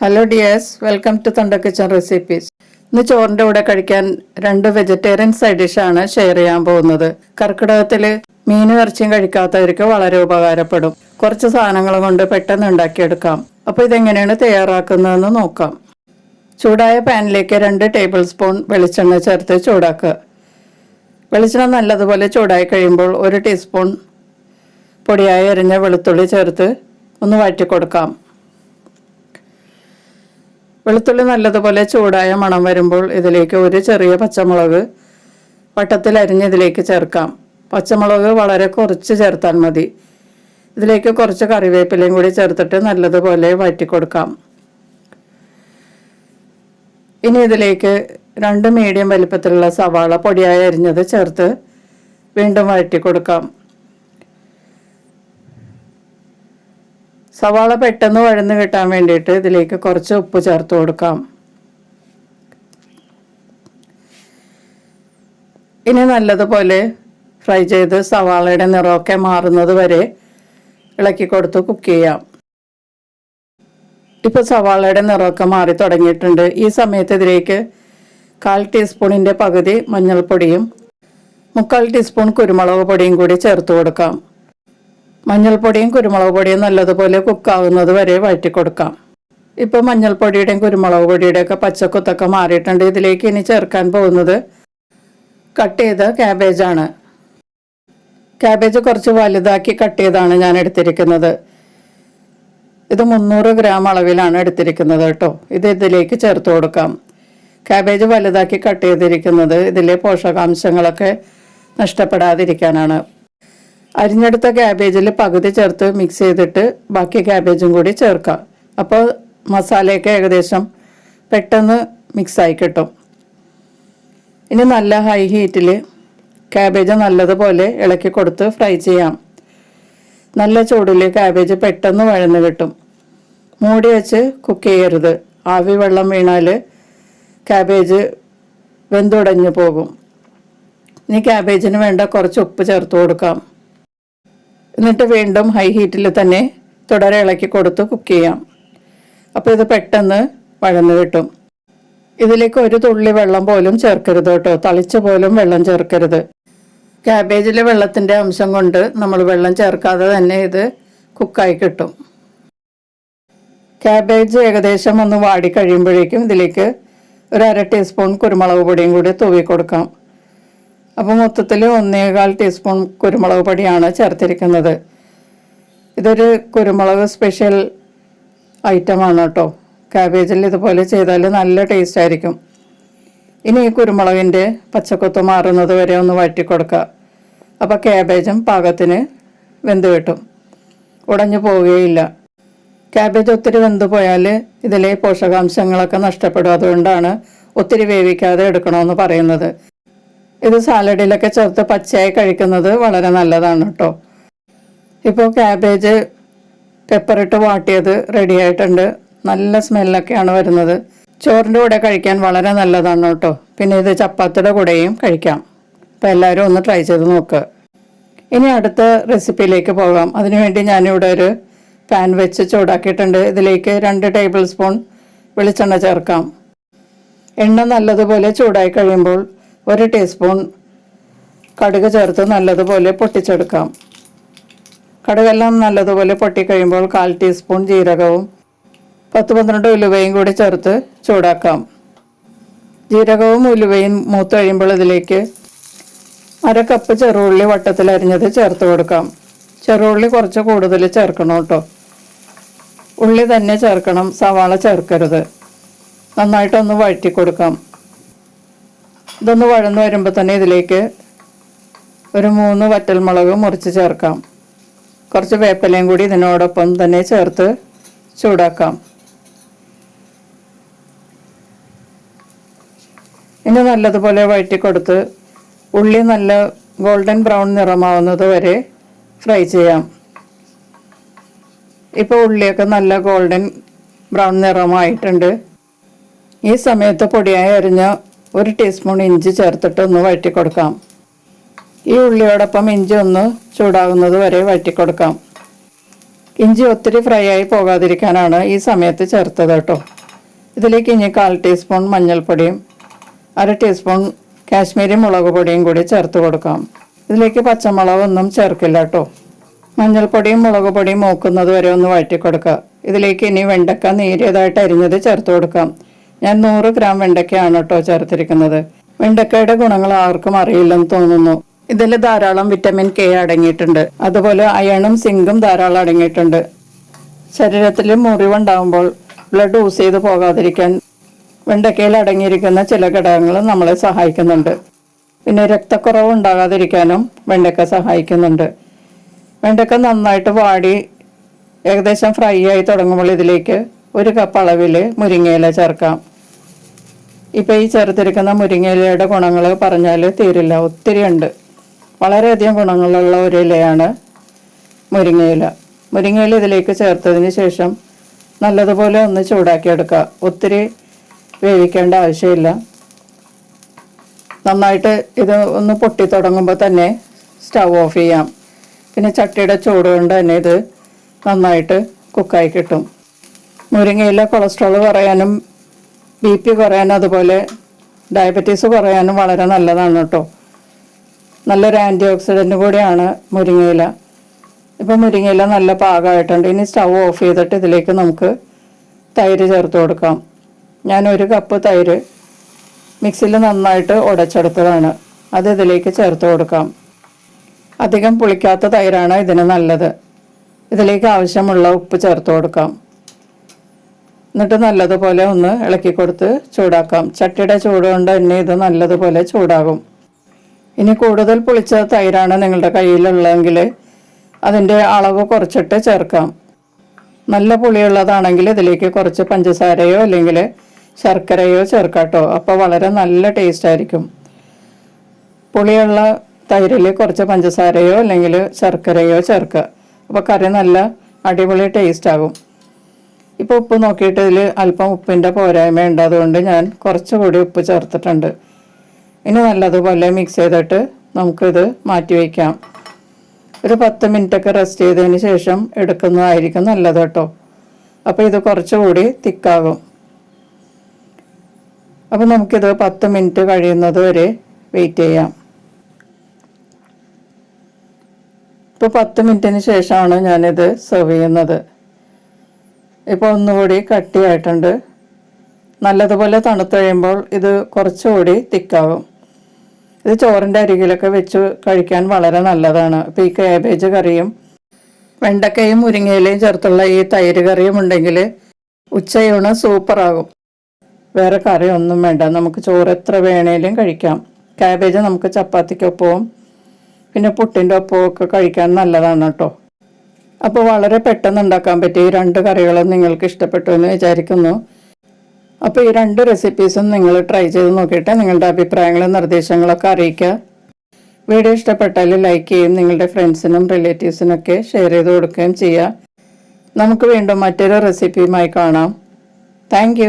Hello dears welcome to തണ്ട kitchen recipes ഇന്ന് ചോറിന്റെ കൂടെ കഴിക്കാൻ രണ്ട് വെജിറ്റേറിയൻ സൈഡ് ഡിഷാണ് ഷെയർ ചെയ്യാൻ പോകുന്നത്. കർക്കിടകത്തിൽ മീനും ഇറച്ചിയും കഴിക്കാത്തവർക്ക് വളരെ ഉപകാരപ്പെടും. കുറച്ച് സാധനങ്ങൾ കൊണ്ട് പെട്ടെന്ന് ഉണ്ടാക്കിയെടുക്കാം. അപ്പോൾ ഇതെങ്ങനെയാണ് തയ്യാറാക്കുന്നതെന്ന് നോക്കാം. ചൂടായ പാനിലേക്ക് രണ്ട് ടേബിൾ സ്പൂൺ വെളിച്ചെണ്ണ ചേർത്ത് ചൂടാക്കുക. വെളിച്ചെണ്ണ നല്ലതുപോലെ ചൂടായി കഴിയുമ്പോൾ ഒരു ടീസ്പൂൺ പൊടിയായി എരിഞ്ഞ വെളുത്തുള്ളി ചേർത്ത് ഒന്ന് വഴറ്റി കൊടുക്കാം വെളുത്തുള്ളി നല്ലതുപോലെ ചൂടായ മണം വരുമ്പോൾ ഇതിലേക്ക് ഒരു ചെറിയ പച്ചമുളക് വട്ടത്തിൽ അരിഞ്ഞ് ഇതിലേക്ക് ചേർക്കാം. പച്ചമുളക് വളരെ കുറച്ച് ചേർത്താൽ മതി. ഇതിലേക്ക് കുറച്ച് കറിവേപ്പിലയും കൂടി ചേർത്തിട്ട് നല്ലതുപോലെ വഴറ്റി കൊടുക്കാം ഇനി ഇതിലേക്ക് രണ്ട് മീഡിയം വലിപ്പത്തിലുള്ള സവാള പൊടിയായി അരിഞ്ഞത് ചേർത്ത് വീണ്ടും വഴറ്റി കൊടുക്കാം സവാള പെട്ടെന്ന് വഴന്ന് കിട്ടാൻ വേണ്ടിയിട്ട് ഇതിലേക്ക് കുറച്ച് ഉപ്പ് ചേർത്ത് കൊടുക്കാം. ഇനി നല്ലതുപോലെ ഫ്രൈ ചെയ്ത് സവാളയുടെ നിറമൊക്കെ മാറുന്നത് വരെ ഇളക്കി കൊടുത്ത് കുക്ക് ചെയ്യാം. ഇപ്പോൾ സവാളയുടെ നിറമൊക്കെ മാറി തുടങ്ങിയിട്ടുണ്ട്. ഈ സമയത്ത് ഇതിലേക്ക് കാൽ ടീസ്പൂണിന്റെ പകുതി മഞ്ഞൾപ്പൊടിയും മുക്കാൽ ടീസ്പൂൺ കുരുമുളക് പൊടിയും കൂടി ചേർത്ത് കൊടുക്കാം. മഞ്ഞൾപ്പൊടിയും കുരുമുളക് പൊടിയും നല്ലതുപോലെ കുക്കാവുന്നത് വരെ വഴറ്റി കൊടുക്കാം. ഇപ്പോൾ മഞ്ഞൾപ്പൊടിയുടെയും കുരുമുളക് പൊടിയുടെയും ഒക്കെ പച്ചക്കുത്തൊക്കെ മാറിയിട്ടുണ്ട്. ഇതിലേക്ക് ഇനി ചേർക്കാൻ പോകുന്നത് കട്ട് ചെയ്ത ക്യാബേജാണ്. ക്യാബേജ് കുറച്ച് വലുതാക്കി കട്ട് ചെയ്താണ് ഞാൻ എടുത്തിരിക്കുന്നത്. ഇത് മുന്നൂറ് ഗ്രാം അളവിലാണ് എടുത്തിരിക്കുന്നത് കേട്ടോ. ഇത് ഇതിലേക്ക് ചേർത്ത് കൊടുക്കാം. ക്യാബേജ് വലുതാക്കി കട്ട് ചെയ്തിരിക്കുന്നത് ഇതിലെ പോഷകാംശങ്ങളൊക്കെ നഷ്ടപ്പെടാതിരിക്കാനാണ്. അരിഞ്ഞെടുത്ത ക്യാബേജിൽ പകുതി ചേർത്ത് മിക്സ് ചെയ്തിട്ട് ബാക്കി ക്യാബേജും കൂടി ചേർക്കാം. അപ്പോൾ മസാലയൊക്കെ ഏകദേശം പെട്ടെന്ന് മിക്സായി കിട്ടും. ഇനി നല്ല ഹൈ ഹീറ്റിൽ ക്യാബേജ് നല്ലതുപോലെ ഇളക്കി കൊടുത്ത് ഫ്രൈ ചെയ്യാം. നല്ല ചൂടിൽ ക്യാബേജ് പെട്ടെന്ന് വഴന്ന് കിട്ടും. മൂടി വെച്ച് കുക്ക് ചെയ്യരുത്. ആവി വെള്ളം വീണാൽ ക്യാബേജ് വെന്തുടഞ്ഞു പോകും. ഇനി ക്യാബേജിന് വേണ്ട കുറച്ച് ഉപ്പ് ചേർത്ത് കൊടുക്കാം. എന്നിട്ട് വീണ്ടും ഹൈ ഹീറ്റിൽ തന്നെ തുടരെ ഇളക്കി കൊടുത്ത് കുക്ക് ചെയ്യാം. അപ്പോൾ ഇത് പെട്ടെന്ന് വഴന്ന് കിട്ടും. ഇതിലേക്ക് ഒരു തുള്ളി വെള്ളം പോലും ചേർക്കരുത് കേട്ടോ. തളിച്ച പോലും വെള്ളം ചേർക്കരുത്. ക്യാബേജിലെ വെള്ളത്തിന്റെ അംശം കൊണ്ട് നമ്മൾ വെള്ളം ചേർക്കാതെ തന്നെ ഇത് കുക്കായി കിട്ടും. ക്യാബേജ് ഏകദേശം ഒന്ന് വാടി കഴിയുമ്പോഴേക്കും ഇതിലേക്ക് ഒരു അര ടീസ്പൂൺ കുരുമുളക് പൊടിയും കൂടി തൂവി കൊടുക്കാം. അപ്പോൾ മൊത്തത്തിൽ ഒന്നേകാൽ ടീസ്പൂൺ കുരുമുളക് പൊടിയാണ് ചേർത്തിരിക്കുന്നത്. ഇതൊരു കുരുമുളക് സ്പെഷ്യൽ ഐറ്റമാണ് കേട്ടോ. കാബേജിൽ ഇതുപോലെ ചെയ്താൽ നല്ല ടേസ്റ്റ് ആയിരിക്കും. ഇനി ഈ കുരുമുളകിന്റെ പച്ചക്കൊത്ത് മാറുന്നത് വരെ ഒന്ന് വഴറ്റി കൊടുക്കുക അപ്പോൾ ക്യാബേജും പാകത്തിന് വെന്ത് കിട്ടും. ഉടഞ്ഞു പോവുകയില്ല. ക്യാബേജ് ഒത്തിരി വെന്ത് പോയാൽ ഇതിലെ പോഷകാംശങ്ങളൊക്കെ നഷ്ടപ്പെടും. അതുകൊണ്ടാണ് ഒത്തിരി വേവിക്കാതെ എടുക്കണമെന്ന് പറയുന്നത്. ഇത് സാലഡിലൊക്കെ ചേർത്ത് പച്ചയായി കഴിക്കുന്നത് വളരെ നല്ലതാണ് കേട്ടോ ഇപ്പോൾ ക്യാബേജ് പെപ്പറിട്ട് വാട്ടിയത് റെഡി ആയിട്ടുണ്ട്. നല്ല സ്മെല്ലൊക്കെയാണ് വരുന്നത്. ചോറിന്റെ കൂടെ കഴിക്കാൻ വളരെ നല്ലതാണ് കേട്ടോ പിന്നെ ഇത് ചപ്പാത്തിയുടെ കൂടെയും കഴിക്കാം. അപ്പോൾ എല്ലാവരും ഒന്ന് ട്രൈ ചെയ്ത് നോക്കുക ഇനി അടുത്ത റെസിപ്പിയിലേക്ക് പോകാം. അതിനുവേണ്ടി ഞാനിവിടെ ഒരു പാൻ വെച്ച് ചൂടാക്കിയിട്ടുണ്ട്. ഇതിലേക്ക് രണ്ട് ടേബിൾ സ്പൂൺ വെളിച്ചെണ്ണ ചേർക്കാം. എണ്ണ നല്ലതുപോലെ ചൂടായി കഴിയുമ്പോൾ ഒരു ടീസ്പൂൺ കടുക് ചേർത്ത് നല്ലതുപോലെ പൊട്ടിച്ചെടുക്കാം. കടുകെല്ലാം നല്ലതുപോലെ പൊട്ടിക്കഴിയുമ്പോൾ കാൽ ടീസ്പൂൺ ജീരകവും പത്ത് പന്ത്രണ്ട് ഉലുവയും കൂടി ചേർത്ത് ചൂടാക്കാം. ജീരകവും ഉലുവയും മൂത്ത് കഴിയുമ്പോൾ ഇതിലേക്ക് അര കപ്പ് ചെറുള്ളി വട്ടത്തിൽ അരിഞ്ഞത് ചേർത്ത് കൊടുക്കാം. ചെറുള്ളി കുറച്ച് കൂടുതൽ ചേർക്കണം കേട്ടോ. ഉള്ളി തന്നെ ചേർക്കണം സവാള ചേർക്കരുത്. നന്നായിട്ടൊന്ന് വഴറ്റി കൊടുക്കാം ഇതൊന്ന് വഴന്ന് വരുമ്പോൾ തന്നെ ഇതിലേക്ക് ഒരു മൂന്ന് വറ്റൽമുളക് മുറിച്ച് ചേർക്കാം. കുറച്ച് വേപ്പലയും കൂടി ഇതിനോടൊപ്പം തന്നെ ചേർത്ത് ചൂടാക്കാം. ഇനി നല്ലതുപോലെ വഴറ്റി കൊടുത്ത് ഉള്ളി നല്ല ഗോൾഡൻ ബ്രൗൺ നിറമാവുന്നത് വരെ ഫ്രൈ ചെയ്യാം. ഇപ്പോൾ ഉള്ളിയൊക്കെ നല്ല ഗോൾഡൻ ബ്രൗൺ നിറമായിട്ടുണ്ട്. ഈ സമയത്ത് പൊടിയായി അരിഞ്ഞ ഒരു ടീസ്പൂൺ ഇഞ്ചി ചേർത്തിട്ട് ഒന്ന് വഴറ്റി കൊടുക്കാം ഈ ഉള്ളിയോടൊപ്പം ഇഞ്ചി ഒന്ന് ചൂടാകുന്നത് വരെ വഴറ്റി കൊടുക്കാം ഇഞ്ചി ഒത്തിരി ഫ്രൈ ആയി പോകാതിരിക്കാനാണ് ഈ സമയത്ത് ചേർത്തത് കേട്ടോ. ഇതിലേക്ക് ഇനി കാൽ ടീസ്പൂൺ മഞ്ഞൾപ്പൊടിയും അര ടീസ്പൂൺ കാശ്മീരി മുളക് പൊടിയും കൂടി ചേർത്ത് കൊടുക്കാം. ഇതിലേക്ക് പച്ചമുളകൊന്നും ചേർക്കില്ല കേട്ടോ. മഞ്ഞൾപ്പൊടിയും മുളക് പൊടിയും മൂക്കുന്നത് വരെ ഒന്ന് വഴറ്റി കൊടുക്കുക ഇതിലേക്ക് ഇനി വെണ്ടക്ക നേരിയതായിട്ട് അരിഞ്ഞത് ചേർത്ത് കൊടുക്കാം. ഞാൻ നൂറ് ഗ്രാം വെണ്ടക്കയാണ് കേട്ടോ ചേർത്തിരിക്കുന്നത്. വെണ്ടയ്ക്കയുടെ ഗുണങ്ങൾ ആർക്കും അറിയില്ലെന്ന് തോന്നുന്നു. ഇതിൽ ധാരാളം വിറ്റമിൻ കെ അടങ്ങിയിട്ടുണ്ട്. അതുപോലെ അയണും സിങ്കും ധാരാളം അടങ്ങിയിട്ടുണ്ട്. ശരീരത്തിൽ മുറിവുണ്ടാകുമ്പോൾ ബ്ലഡ് യൂസ് ചെയ്ത് പോകാതിരിക്കാൻ വെണ്ടയ്ക്കയിൽ അടങ്ങിയിരിക്കുന്ന ചില ഘടകങ്ങൾ നമ്മളെ സഹായിക്കുന്നുണ്ട്. പിന്നെ രക്തക്കുറവ് ഉണ്ടാകാതിരിക്കാനും വെണ്ടയ്ക്ക സഹായിക്കുന്നുണ്ട്. വെണ്ടയ്ക്ക നന്നായിട്ട് വാടി ഏകദേശം ഫ്രൈ ആയി തുടങ്ങുമ്പോൾ ഇതിലേക്ക് ഒരു കപ്പ് അളവിൽ മുരിങ്ങയില ചേർക്കാം. ഇപ്പോൾ ഈ ചേർത്തിരിക്കുന്ന മുരിങ്ങയിലയുടെ ഗുണങ്ങൾ പറഞ്ഞാൽ തീരില്ല. ഒത്തിരി ഉണ്ട്. വളരെയധികം ഗുണങ്ങളുള്ള ഒരു ഇലയാണ് മുരിങ്ങയില. മുരിങ്ങയില ഇതിലേക്ക് ചേർത്തതിന് ശേഷം നല്ലതുപോലെ ഒന്ന് ചൂടാക്കിയെടുക്കുക. ഒത്തിരി വേവിക്കേണ്ട ആവശ്യമില്ല. നന്നായിട്ട് ഇത് ഒന്ന് പൊട്ടി തുടങ്ങുമ്പോൾ തന്നെ സ്റ്റൗ ഓഫ് ചെയ്യാം. പിന്നെ ചട്ടിയുടെ ചൂട് കൊണ്ട് തന്നെ ഇത് നന്നായിട്ട് കുക്കായി കിട്ടും. മുരിങ്ങയില കൊളസ്ട്രോൾ കുറയാനും ബി പി കുറയാനും അതുപോലെ ഡയബറ്റീസ് കുറയാനും വളരെ നല്ലതാണ് കേട്ടോ. നല്ലൊരു ആന്റി ഓക്സിഡന്റ് കൂടിയാണ് മുരിങ്ങയില. ഇപ്പം മുരിങ്ങയില നല്ല പാകമായിട്ടുണ്ട്. ഇനി സ്റ്റൗ ഓഫ് ചെയ്തിട്ട് ഇതിലേക്ക് നമുക്ക് തൈര് ചേർത്ത് കൊടുക്കാം. ഞാൻ ഒരു കപ്പ് തൈര് മിക്സിയിൽ നന്നായിട്ട് ഉടച്ചെടുത്തതാണ്. അത് ഇതിലേക്ക് ചേർത്ത് കൊടുക്കാം. അധികം പുളിക്കാത്ത തൈരാണ് ഇതിന് നല്ലത്. ഇതിലേക്ക് ആവശ്യമുള്ള ഉപ്പ് ചേർത്ത് കൊടുക്കാം. എന്നിട്ട് നല്ലതുപോലെ ഒന്ന് ഇളക്കി കൊടുത്ത് ചൂടാക്കാം. ചട്ടിയുടെ ചൂട് കൊണ്ട് തന്നെ ഇത് നല്ലതുപോലെ ചൂടാകും. ഇനി കൂടുതൽ പുളിച്ച തൈരാണ് നിങ്ങളുടെ കയ്യിലുള്ളതെങ്കിൽ അതിന്റെ അളവ് കുറച്ചിട്ട് ചേർക്കാം. നല്ല പുളിയുള്ളതാണെങ്കിൽ ഇതിലേക്ക് കുറച്ച് പഞ്ചസാരയോ അല്ലെങ്കിൽ ശർക്കരയോ ചേർക്കാട്ടോ. അപ്പോൾ വളരെ നല്ല ടേസ്റ്റ് ആയിരിക്കും. പുളിയുള്ള തൈരിൽ കുറച്ച് പഞ്ചസാരയോ അല്ലെങ്കിൽ ശർക്കരയോ ചേർക്കുക. അപ്പോൾ കറി നല്ല അടിപൊളി ടേസ്റ്റ് ആകും. ഇപ്പോൾ ഉപ്പ് നോക്കിയിട്ട് ഇതിൽ അല്പം ഉപ്പിന്റെ പോരായ്മ ഉണ്ട്. അതുകൊണ്ട് ഞാൻ കുറച്ചുകൂടി ഉപ്പ് ചേർത്തിട്ടുണ്ട്. ഇനി നല്ലതുപോലെ മിക്സ് ചെയ്തിട്ട് നമുക്കിത് മാറ്റി വയ്ക്കാം ഒരു പത്ത് മിനിറ്റൊക്കെ റെസ്റ്റ് ചെയ്തതിന് ശേഷം എടുക്കുന്നതായിരിക്കും നല്ലത് കേട്ടോ. അപ്പോൾ ഇത് കുറച്ചുകൂടി തിക്കാകും. അപ്പോൾ നമുക്കിത് പത്ത് മിനിറ്റ് കഴിയുന്നത് വരെ വെയിറ്റ് ചെയ്യാം. ഇപ്പോൾ പത്ത് മിനിറ്റിന് ശേഷമാണ് ഞാനിത് സെർവ് ചെയ്യുന്നത്. ഇപ്പോൾ ഒന്നുകൂടി കട്ടിയായിട്ടുണ്ട്. നല്ലതുപോലെ തണുത്ത് കഴിയുമ്പോൾ ഇത് കുറച്ചുകൂടി തിക്കാവും. ഇത് ചോറിന്റെ അരികിലൊക്കെ വെച്ച് കഴിക്കാൻ വളരെ നല്ലതാണ്. ഇപ്പോൾ ഈ കാബേജ് കറിയും വെണ്ടക്കയും മുരിങ്ങയിലയും ചേർത്തുള്ള ഈ തൈര് കറിയും ഉണ്ടെങ്കിൽ ഉച്ചയൂണ് സൂപ്പറാകും. വേറെ കറി ഒന്നും വേണ്ട. നമുക്ക് ചോറ് എത്ര വേണേലും കഴിക്കാം. കാബേജ് നമുക്ക് ചപ്പാത്തിക്കൊപ്പവും പിന്നെ പുട്ടിന്റെ ഒപ്പവും ഒക്കെ കഴിക്കാൻ നല്ലതാണ് കേട്ടോ. അപ്പോൾ വളരെ പെട്ടെന്ന് ഉണ്ടാക്കാൻ പറ്റിയ ഈ രണ്ട് കറികളും നിങ്ങൾക്ക് ഇഷ്ടപ്പെട്ടു എന്ന് വിചാരിക്കുന്നു. അപ്പോൾ ഈ രണ്ട് റെസിപ്പീസും നിങ്ങൾ ട്രൈ ചെയ്ത് നോക്കിയിട്ട് നിങ്ങളുടെ അഭിപ്രായങ്ങളും നിർദ്ദേശങ്ങളൊക്കെ അറിയിക്കുക. വീഡിയോ ഇഷ്ടപ്പെട്ടാൽ ലൈക്ക് ചെയ്യും നിങ്ങളുടെ ഫ്രണ്ട്സിനും റിലേറ്റീവ്സിനൊക്കെ ഷെയർ ചെയ്ത് കൊടുക്കുകയും ചെയ്യുക. നമുക്ക് വീണ്ടും മറ്റൊരു റെസിപ്പിയുമായി കാണാം. താങ്ക്